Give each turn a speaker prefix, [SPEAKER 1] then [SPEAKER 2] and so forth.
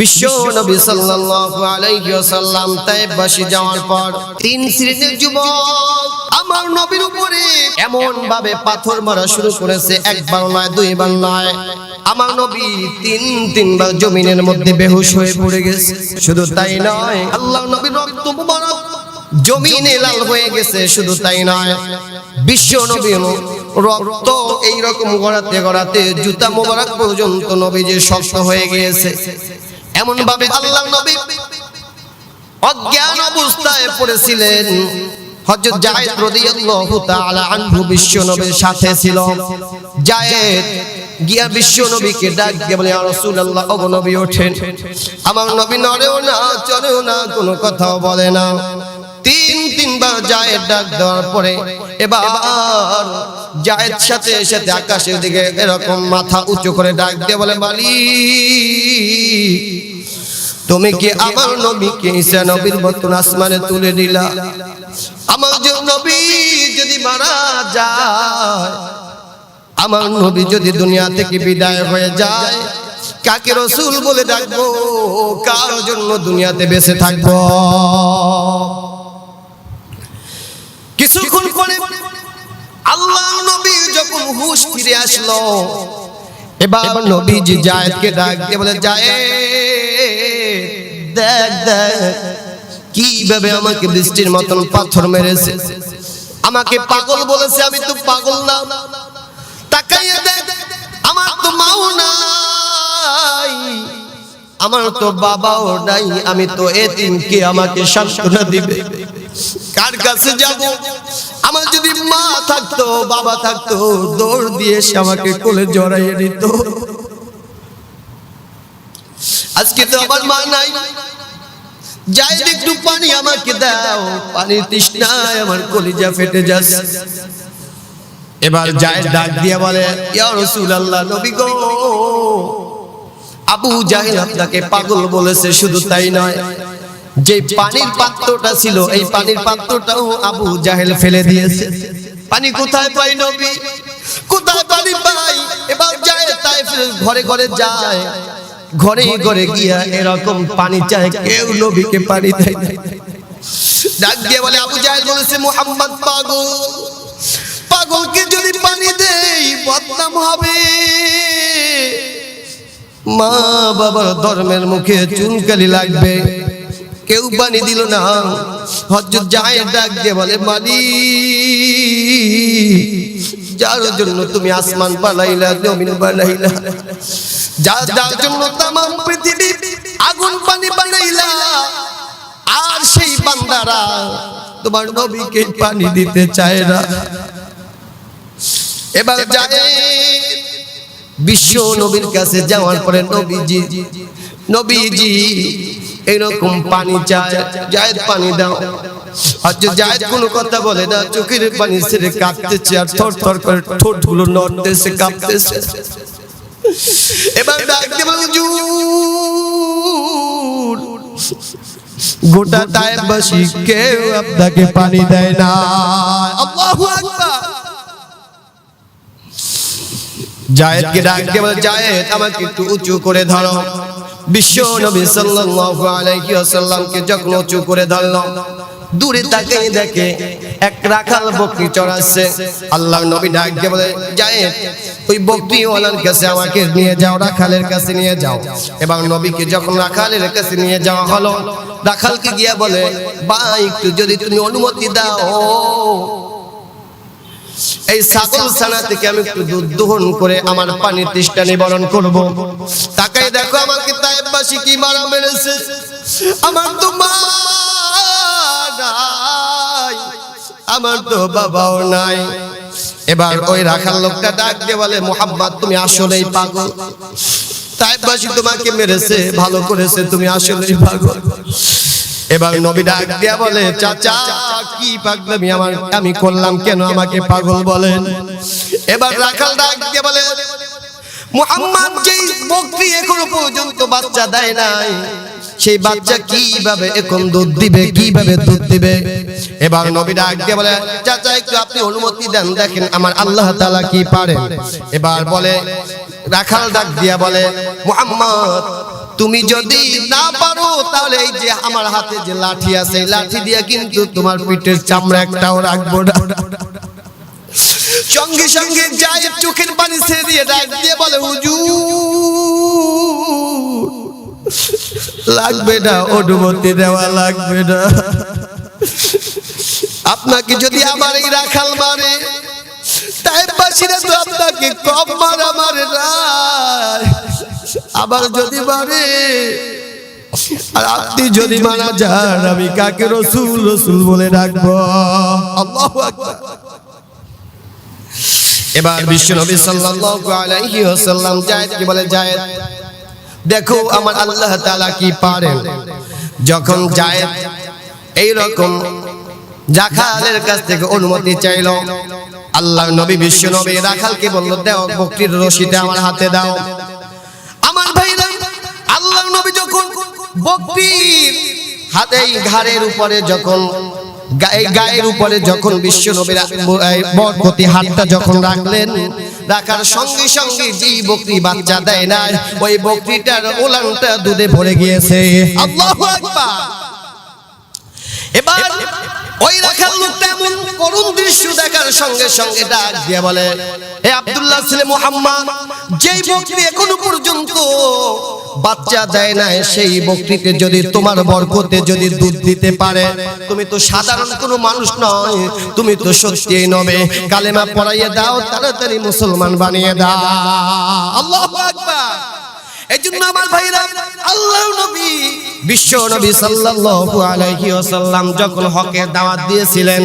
[SPEAKER 1] বিশ্ব নবী সাল্লাল্লাহু আলাইহি ওয়াসাল্লাম তাইবাসী যাওয়ার পর তিন শ্রেণির যুবক আমার নবীর উপরে এমন ভাবে পাথর মারা শুরু করেছে একবার নয় দুইবার নয়। আমার নবী তিন তিনবার জমিনের মধ্যে বেহুশ হয়ে পড়ে গেছে। শুধু তাই নয় আল্লাহ নবীর রক্ত মুবারক জমিনে লাল হয়ে গেছে শুধু তাই নয়। বিশ্ব নবী রক্ত এই রকম গড়াতে গড়াতে জুতা মোবারক পর্যন্ত নবীজি শক্ত হয়ে গিয়েছে। এমন ভাবে আল্লাহ নবী অজ্ঞান অবস্থায় পড়েছিলেন। হযরত জায়েদ রাদিয়াল্লাহু তাআলা আনহু বিশ্ব নবীর সাথে ছিল। জায়েদ গিয়া বিশ্ব নবীকে ডাক দিয়ে বলে রাসূলুল্লাহ ওগো নবী, ওঠেন। আমার নবী নড়েও না চলেও না, কোনো কথাও বলে না। তিন, তিনবার জায়েদ ডাক দেওয়ার পরে এবার জায়েদ সাথে সাথে আকাশের দিকে এরকম মাথা উঁচু করে ডাক দিয়ে বলে, মালিক তুমি কি আমার নবীকে ঈসা নবীর মতন আসমানে তুলে দিলা? আমার যে নবী যদি মারা যায় আমার নবী যদি দুনিয়া থেকে বিদায় হয়ে যায় কাকে রসুল বলে ডাকবো? কার জন্য দুনিয়াতে বেঁচে থাকব? কিছুক্ষণ পরে আল্লাহ নবী যখন হুশ ফিরে আসলো এবার নবীজি জায়েদকে ডাক দিয়ে বলে জায়েদ দেখ দেখ, কীভাবে আমাকে বৃষ্টির মতন পাথর মেরেছে। আমাকে পাগল বলেছে, আমি তো পাগল না। তাকাইয়ে দেখ, আমার তো মাও নাই। আমার তো বাবাও নাই, আমি তো এতিমকে আমাকে সান্ত্বনা দিবে। কার কাছে যাব? আমার যদি মা থাকতো, বাবা থাকতো, দৌড় দিয়ে সে আমাকে কোলে জড়াইয়ে নিত আজকে তো আমার মা নাই। যাই একটু পানি আমাকে দাও। পানির তৃষ্ণায় আমার কলিজা ফেটে যাচ্ছে। এবার যায় ডাক দিয়া বলে ইয়া রাসূলুল্লাহ নবী গো! আবু জাহেল আপনাকে পাগল বলেছে শুধু তাই নয়। যে পানির পাত্রটা ছিল এই পানির পাত্রটাও আবু জাহেল ফেলে দিয়েছে। পানি কোথায় পাই নবী? কোথায় পানি পাই? এবার যায় তাই ঘরে ঘরে যায়। ঘরে ঘরে গিয়া এরকম পানি চায় কেউ নবীকে পানি দেয়। না। ডাক দিয়ে বলে আবু জাহেল বলেছে মোহাম্মদ পাগল। পাগলকে যদি পানি দেই বদনাম হবে। মা বাবার ধর্মের মুখে চুনকালি লাগবে। কেউ পানি দিল না। হজরত যায় ডাক দিয়ে বলে মালি যার জন্য তুমি আসমান বানাইলা, জমিন বানাইলা, যার যার জন্য তাম পৃথিবী আগুন পানি বানাইলা, আর সেই বান্দারা তোমার নবীকে পানি দিতে চায় না। এবার যায় বিশ্ব নবীর কাছে যাওয়ার পরে নবীজি নবীজি এরকম পানি চায় জায়েদ পানি দাও। আচ্ছা জায়েদ কোনো কথা বলে না চোখের পানি ছেড়ে কাঁপতেছে আর থর থর করে ঠোঁটগুলো নড়তেছে কাঁপতেছে। এবার ডাক দিয়ে বলে, "হুজুর, গোটা তাইবাসী কেউ আপনাকে পানি দেয় না। আল্লাহু আকবার। জায়েদকে ডাক দিয়ে বলে জায়েদ আমাকে একটু উঁচু করে ধরো। বিশ্ব নবী সাল্লাল্লাহু আলাইহি ওয়াসাল্লামকে যখন উঁচু করে ধরলো, দূরে তাকিয়ে দেখে এক রাখাল বকরি চড়াচ্ছে। আল্লাহর নবী ডাক বলে, জায়েদ, ওই বকরিওয়ালার কাছে আমাকে নিয়ে যাও, রাখালের কাছে নিয়ে যাও। এবং নবীকে যখন রাখালের কাছে নিয়ে যাওয়া হলো, রাখালকে গিয়া বলে বা একটু যদি তুমি অনুমতি দাও। এই ছাগল ছানা থেকে আমি একটু দুধ দোহন করে আমার পানির তৃষ্ণা নিবারণ করব। তাকাই দেখো আমাকে তাইবাসী কি মারা মেরেছে। আমার তো মা নাই, আমার তো বাবাও নাই। এবার ওই রাখার লোকটা ডাক দিয়ে বলে, মোহাম্মদ, তুমি আসলেই পাগল। তাইবাসী তোমাকে মেরেছে, ভালো করেছে, তুমি আসলেই পাগল। এবার নবী ডাক দিয়া বলে, চাচা, কি পাগলামি আমার? আমি করলাম কেন? আমাকে পাগল বলেন। এবার রাখাল ডাক দিয়ে বলে, মুহাম্মদ যেই বকরি এখনও পর্যন্ত বাচ্চা দেয় নাই, সেই বাচ্চা কীভাবে এখন দুধ দিবে? কীভাবে দুধ দিবে? এবার নবী ডাক দিয়ে বলে, চাচা, একটু আপনি অনুমতি দেন, দেখেন আমার আল্লাহ তাআলা কি পারেন? এবার বলে, রাখাল ডাক দিয়া বলে, মুহাম্মদ তুমি যদি না পারো, তাহলে এই যে আমার হাতে যে লাঠি আছে লাঠি দিয়ে কিন্তু তোমার পিঠের চামড়া একটাও রাখব না। সঙ্গে সঙ্গে যায় চোখের পানি ছেড়ে দিয়ে ডাক দিয়ে বলে উজু লাগবে না, অনুমতি দেওয়া লাগবে না। আপনাকে যদি আমার এই রাখাল মারে, তাই পাশিরা তো আপনাকে কম মারা মারে না। আবার যদি আর আপনি যদি মারা যান, আমি কাকে রসুল রসুল বলে ডাকবো? এবার বিশ্ব নবী সাল্লাল্লাহু আলাইহি ওয়াসাল্লাম জায়েদকে বলে, জায়েদ, দেখো, আমার আল্লাহ তাআলা কি পারেন? যখন জায়েদ এই রকম জাখালের কাছ থেকে অনুমতি চাইল আল্লাহ নবী বিশ্ব নবী রাখালকে বলল, দাও, বকরির রশিটা আমার হাতে দাও। আমার বকরির হাতে এই ঘাড়ের উপরে যখন গায়ের উপরে যখন বিশ্ব নবীর হাতটা যখন রাখলেন, রাখার সঙ্গে সঙ্গে যেই বকরি বাচ্চা দেয় না, ওই বকরিটার ওলানটা দুধে ভরে গিয়েছে। এবার ওই রাখার লোকটা এমন করুণ দৃশ্য দেখার সঙ্গে সঙ্গে ডাক দিয়ে বলে হে আব্দুল্লাহ ছেলে মুহাম্মদ, যেই বকরি এখনও পর্যন্ত বাচ্চা দেয় না, সেই বকরিতে যদি তোমার বরকতে যদি দুধ দিতে পারে, তুমি তো সাধারণ কোনো মানুষ নয়, তুমি তো সত্যি নবে। কালেমা পড়াইয়ে দাও, তাড়াতাড়ি মুসলমান বানিয়ে দাও। আল্লাহু বিশ্ব নবী সাল্লাল্লাহু আলাইহি ওয়াসাল্লাম যখন হকের দাওয়াত দিয়েছিলেন